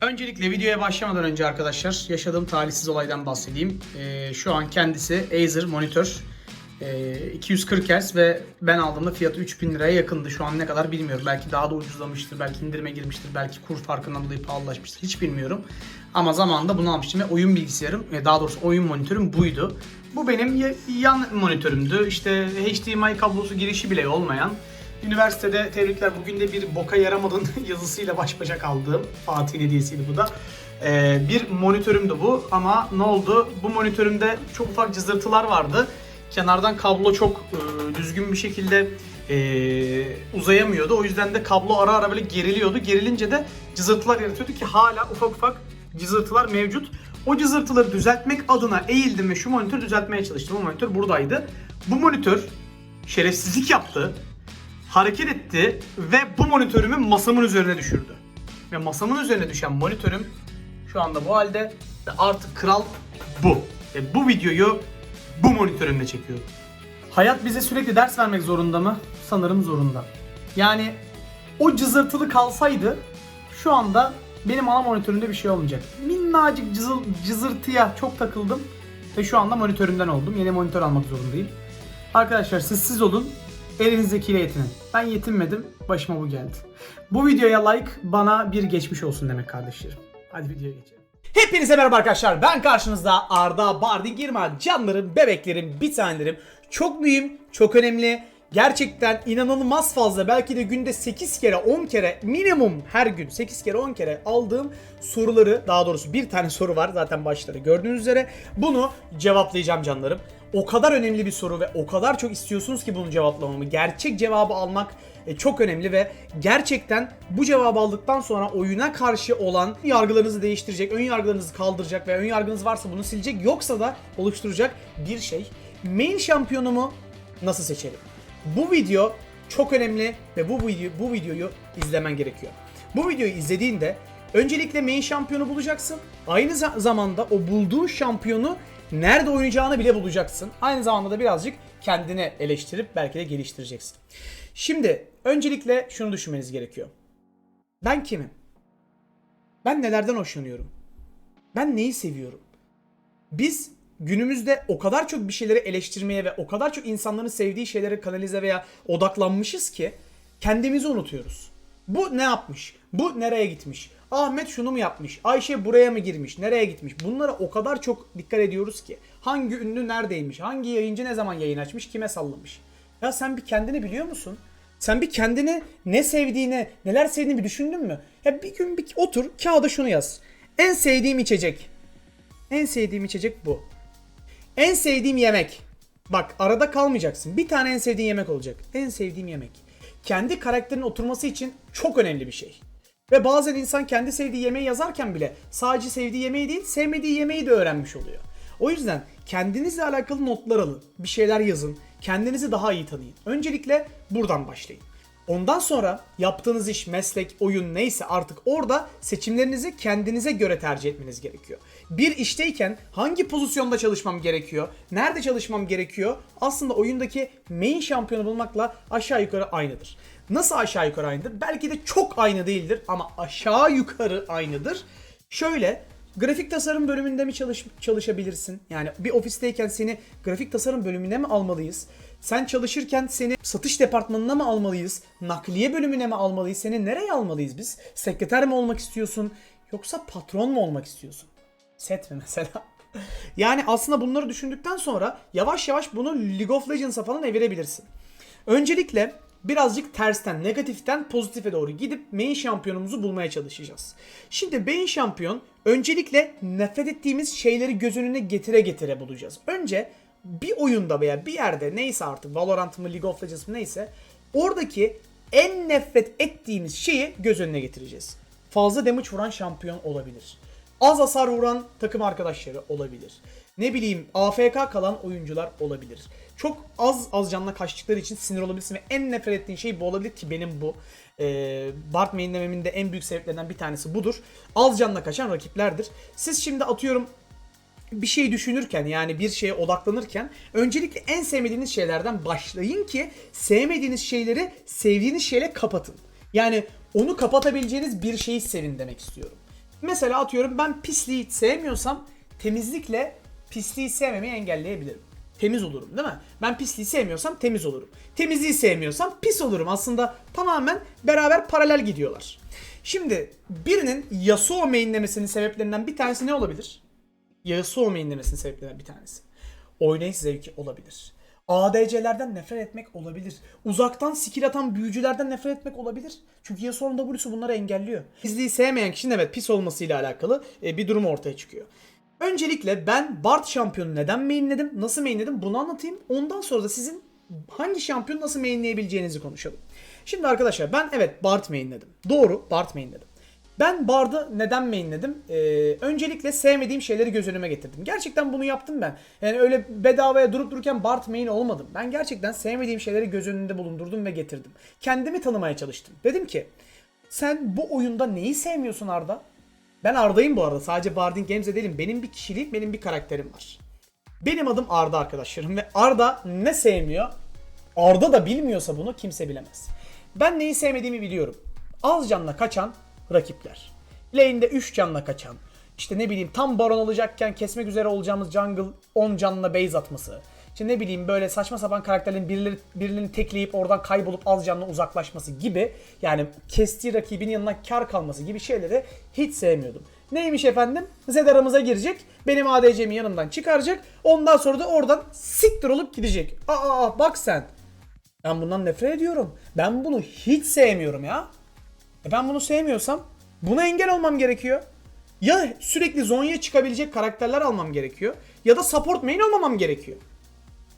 Öncelikle videoya başlamadan önce arkadaşlar yaşadığım talihsiz olaydan bahsedeyim. Ee, şu an kendisi Acer monitör. Ee, 240 Hz ve ben aldığımda fiyatı 3000 liraya yakındı. Şu an ne kadar bilmiyorum. Belki daha da ucuzlamıştır, belki indirime girmiştir, belki kur farkından dolayı pahalılaşmıştır. Hiç bilmiyorum. Ama zamanında bunu almıştım ve oyun bilgisayarım, e, daha doğrusu oyun monitörüm buydu. Bu benim ya- yan monitörümdü. İşte HDMI kablosu girişi bile olmayan Üniversitede tebrikler bugün de bir boka yaramadın yazısıyla baş başa kaldığım Fatih'in hediyesiydi bu da. Ee, bir monitörümdü bu ama ne oldu? Bu monitörümde çok ufak cızırtılar vardı. Kenardan kablo çok e, düzgün bir şekilde e, uzayamıyordu. O yüzden de kablo ara ara böyle geriliyordu. Gerilince de cızırtılar yaratıyordu ki hala ufak ufak cızırtılar mevcut. O cızırtıları düzeltmek adına eğildim ve şu monitörü düzeltmeye çalıştım. Bu monitör buradaydı. Bu monitör şerefsizlik yaptı hareket etti ve bu monitörümü masamın üzerine düşürdü. Ve masamın üzerine düşen monitörüm şu anda bu halde ve artık kral bu. Ve bu videoyu bu monitörümle çekiyorum. Hayat bize sürekli ders vermek zorunda mı? Sanırım zorunda. Yani o cızırtılı kalsaydı şu anda benim ana monitörümde bir şey olmayacak. Minnacık cızıl, cızırtıya çok takıldım ve şu anda monitörümden oldum. Yeni monitör almak zorundayım. Arkadaşlar siz siz olun. Elinizdekiyle yetinin. Ben yetinmedim. Başıma bu geldi. Bu videoya like bana bir geçmiş olsun demek kardeşlerim. Hadi videoya geçelim. Hepinize merhaba arkadaşlar. Ben karşınızda Arda Bardi Girma. Canlarım, bebeklerim, bir tanelerim. Çok mühim, çok önemli. Gerçekten inanılmaz fazla belki de günde 8 kere 10 kere minimum her gün 8 kere 10 kere aldığım soruları daha doğrusu bir tane soru var zaten başları gördüğünüz üzere bunu cevaplayacağım canlarım. O kadar önemli bir soru ve o kadar çok istiyorsunuz ki bunu cevaplamamı. Gerçek cevabı almak e, çok önemli ve gerçekten bu cevabı aldıktan sonra oyuna karşı olan yargılarınızı değiştirecek, ön yargılarınızı kaldıracak ve ön yargınız varsa bunu silecek yoksa da oluşturacak bir şey. Main şampiyonumu nasıl seçelim? Bu video çok önemli ve bu video bu videoyu izlemen gerekiyor. Bu videoyu izlediğinde öncelikle main şampiyonu bulacaksın. Aynı za- zamanda o bulduğun şampiyonu nerede oynayacağını bile bulacaksın. Aynı zamanda da birazcık kendini eleştirip belki de geliştireceksin. Şimdi öncelikle şunu düşünmeniz gerekiyor. Ben kimim? Ben nelerden hoşlanıyorum? Ben neyi seviyorum? Biz günümüzde o kadar çok bir şeyleri eleştirmeye ve o kadar çok insanların sevdiği şeylere kanalize veya odaklanmışız ki kendimizi unutuyoruz. Bu ne yapmış? Bu nereye gitmiş? Ahmet şunu mu yapmış? Ayşe buraya mı girmiş? Nereye gitmiş? Bunlara o kadar çok dikkat ediyoruz ki. Hangi ünlü neredeymiş? Hangi yayıncı ne zaman yayın açmış? Kime sallamış? Ya sen bir kendini biliyor musun? Sen bir kendini ne sevdiğini, neler sevdiğini bir düşündün mü? Ya bir gün bir otur kağıda şunu yaz. En sevdiğim içecek. En sevdiğim içecek bu. En sevdiğim yemek. Bak arada kalmayacaksın. Bir tane en sevdiğin yemek olacak. En sevdiğim yemek. Kendi karakterin oturması için çok önemli bir şey. Ve bazen insan kendi sevdiği yemeği yazarken bile sadece sevdiği yemeği değil, sevmediği yemeği de öğrenmiş oluyor. O yüzden kendinizle alakalı notlar alın, bir şeyler yazın, kendinizi daha iyi tanıyın. Öncelikle buradan başlayın. Ondan sonra yaptığınız iş, meslek, oyun neyse artık orada seçimlerinizi kendinize göre tercih etmeniz gerekiyor. Bir işteyken hangi pozisyonda çalışmam gerekiyor, nerede çalışmam gerekiyor aslında oyundaki main şampiyonu bulmakla aşağı yukarı aynıdır. Nasıl aşağı yukarı aynıdır? Belki de çok aynı değildir ama aşağı yukarı aynıdır. Şöyle grafik tasarım bölümünde mi çalış çalışabilirsin? Yani bir ofisteyken seni grafik tasarım bölümüne mi almalıyız? Sen çalışırken seni satış departmanına mı almalıyız? Nakliye bölümüne mi almalıyız? Seni nereye almalıyız biz? Sekreter mi olmak istiyorsun? Yoksa patron mu olmak istiyorsun? Set mi mesela? yani aslında bunları düşündükten sonra yavaş yavaş bunu League of Legends'a falan evirebilirsin. Öncelikle birazcık tersten, negatiften pozitife doğru gidip main şampiyonumuzu bulmaya çalışacağız. Şimdi main şampiyon öncelikle nefret ettiğimiz şeyleri göz önüne getire getire bulacağız. Önce bir oyunda veya bir yerde neyse artık Valorant mı League of Legends mı neyse oradaki en nefret ettiğimiz şeyi göz önüne getireceğiz. Fazla damage vuran şampiyon olabilir. Az hasar vuran takım arkadaşları olabilir. Ne bileyim AFK kalan oyuncular olabilir. Çok az az canla kaçtıkları için sinir olabilirsin ve en nefret ettiğin şey bu olabilir ki benim bu. Ee, Bart mainlememin en büyük sebeplerinden bir tanesi budur. Az canla kaçan rakiplerdir. Siz şimdi atıyorum bir şey düşünürken yani bir şeye odaklanırken öncelikle en sevmediğiniz şeylerden başlayın ki sevmediğiniz şeyleri sevdiğiniz şeyle kapatın. Yani onu kapatabileceğiniz bir şeyi sevin demek istiyorum. Mesela atıyorum ben pisliği sevmiyorsam temizlikle pisliği sevmemeyi engelleyebilirim. Temiz olurum değil mi? Ben pisliği sevmiyorsam temiz olurum. Temizliği sevmiyorsam pis olurum. Aslında tamamen beraber paralel gidiyorlar. Şimdi birinin Yasuo mainlemesinin sebeplerinden bir tanesi ne olabilir? Yasuo mainlemesinin sebeplerinden bir tanesi. Oynayış zevki olabilir. ADC'lerden nefret etmek olabilir. Uzaktan skill atan büyücülerden nefret etmek olabilir. Çünkü Yasuo'nun W'su bunları engelliyor. Pisliği sevmeyen kişinin evet pis olmasıyla alakalı e, bir durum ortaya çıkıyor. Öncelikle ben Bart şampiyonu neden mainledim, nasıl mainledim bunu anlatayım. Ondan sonra da sizin hangi şampiyonu nasıl mainleyebileceğinizi konuşalım. Şimdi arkadaşlar ben evet Bart mainledim. Doğru Bart mainledim. Ben Bard'ı neden mainledim? Ee, öncelikle sevmediğim şeyleri göz önüme getirdim. Gerçekten bunu yaptım ben. Yani öyle bedavaya durup dururken Bard main olmadım. Ben gerçekten sevmediğim şeyleri göz önünde bulundurdum ve getirdim. Kendimi tanımaya çalıştım. Dedim ki sen bu oyunda neyi sevmiyorsun Arda? Ben Arda'yım bu arada. Sadece Barding Games'e değilim. Benim bir kişiliğim, benim bir karakterim var. Benim adım Arda arkadaşlarım ve Arda ne sevmiyor? Arda da bilmiyorsa bunu kimse bilemez. Ben neyi sevmediğimi biliyorum. Az canla kaçan rakipler. Lane'de 3 canla kaçan. İşte ne bileyim tam baron olacakken kesmek üzere olacağımız jungle 10 canla base atması. İşte ne bileyim böyle saçma sapan karakterlerin birileri, birilerini tekleyip oradan kaybolup az canla uzaklaşması gibi yani kestiği rakibin yanına kar kalması gibi şeyleri hiç sevmiyordum. Neymiş efendim? Zed aramıza girecek. Benim ADC'mi yanımdan çıkaracak. Ondan sonra da oradan siktir olup gidecek. Aa bak sen. Ben bundan nefret ediyorum. Ben bunu hiç sevmiyorum ya. E ben bunu sevmiyorsam buna engel olmam gerekiyor. Ya sürekli Zonya çıkabilecek karakterler almam gerekiyor. Ya da support main olmamam gerekiyor.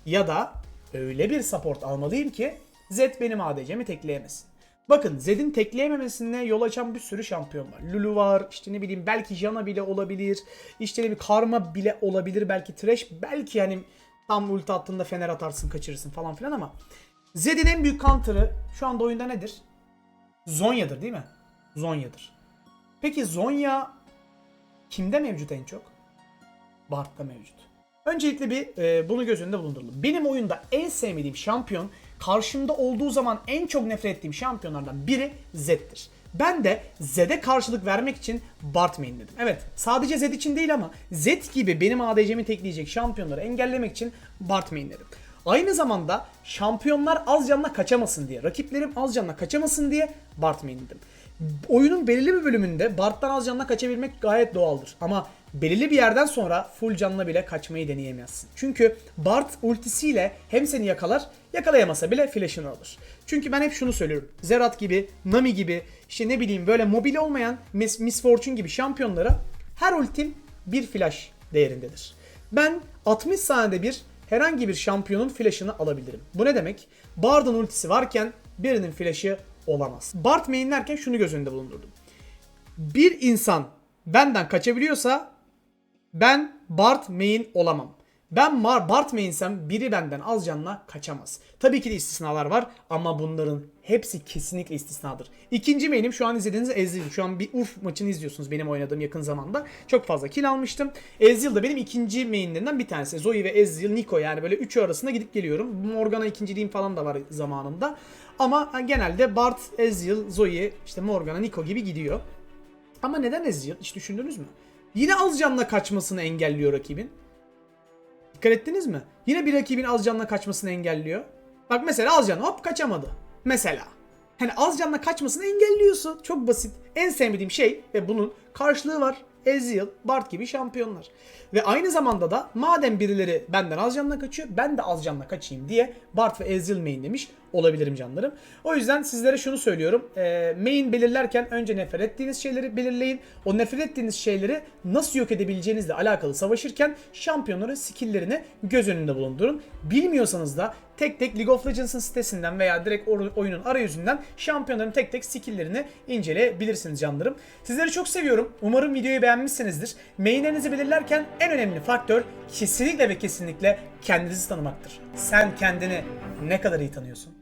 Ya da öyle bir support almalıyım ki Zed benim ADC'mi tekleyemesin. Bakın Zed'in tekleyememesine yol açan bir sürü şampiyon var. Lulu var, işte ne bileyim belki Jana bile olabilir. İşte ne bir Karma bile olabilir. Belki Thresh, belki hani tam ulti attığında fener atarsın kaçırırsın falan filan ama Zed'in en büyük counter'ı şu anda oyunda nedir? Zonya'dır değil mi? Zonya'dır. Peki Zonya kimde mevcut en çok? Bart'ta mevcut. Öncelikle bir e, bunu göz önünde bulunduralım. Benim oyunda en sevmediğim şampiyon karşımda olduğu zaman en çok nefret ettiğim şampiyonlardan biri Zed'dir. Ben de Zed'e karşılık vermek için Bart mainledim. Evet sadece Zed için değil ama Zed gibi benim ADC'mi tekleyecek şampiyonları engellemek için Bart mainledim. Aynı zamanda şampiyonlar az canla kaçamasın diye, rakiplerim az canla kaçamasın diye Bart mainledim. Oyunun belirli bir bölümünde Bart'tan az canla kaçabilmek gayet doğaldır. Ama belirli bir yerden sonra full canla bile kaçmayı deneyemezsin. Çünkü Bart ultisiyle hem seni yakalar, yakalayamasa bile flash'ını alır. Çünkü ben hep şunu söylüyorum. Zerat gibi, Nami gibi, işte ne bileyim böyle mobil olmayan Miss, Miss Fortune gibi şampiyonlara her ultim bir flash değerindedir. Ben 60 saniyede bir herhangi bir şampiyonun flash'ını alabilirim. Bu ne demek? Bard'ın ultisi varken birinin flash'ı olamaz. Bard mainlerken şunu göz önünde bulundurdum. Bir insan benden kaçabiliyorsa ben Bard main olamam. Ben Mar Bard mainsem biri benden az canla kaçamaz. Tabii ki de istisnalar var ama bunların hepsi kesinlikle istisnadır. İkinci main'im şu an izlediğiniz Ezreal. Şu an bir Urf maçını izliyorsunuz benim oynadığım yakın zamanda. Çok fazla kill almıştım. Ezreal da benim ikinci mainlerinden bir tanesi. Zoe ve Ezreal, Nico yani böyle üçü arasında gidip geliyorum. Morgana ikinciliğim falan da var zamanında. Ama genelde Bart, Ezreal, Zoe, işte Morgana, Nico gibi gidiyor. Ama neden Ezreal? Hiç düşündünüz mü? Yine az canla kaçmasını engelliyor rakibin. Dikkat ettiniz mi? Yine bir rakibin az canla kaçmasını engelliyor. Bak mesela az canla hop kaçamadı. Mesela. Hani az canla kaçmasını engelliyorsun. Çok basit. En sevmediğim şey ve bunun karşılığı var. Ezreal, Bard gibi şampiyonlar. Ve aynı zamanda da madem birileri benden az canla kaçıyor ben de az canla kaçayım diye Bard ve Ezreal main demiş olabilirim canlarım. O yüzden sizlere şunu söylüyorum. E, main belirlerken önce nefret ettiğiniz şeyleri belirleyin. O nefret ettiğiniz şeyleri nasıl yok edebileceğinizle alakalı savaşırken şampiyonların skilllerini göz önünde bulundurun. Bilmiyorsanız da tek tek League of Legends'ın sitesinden veya direkt oyunun arayüzünden şampiyonların tek tek skilllerini inceleyebilirsiniz canlarım. Sizleri çok seviyorum. Umarım videoyu beğenmişsinizdir. Mainlerinizi belirlerken en önemli faktör kesinlikle ve kesinlikle kendinizi tanımaktır. Sen kendini ne kadar iyi tanıyorsun?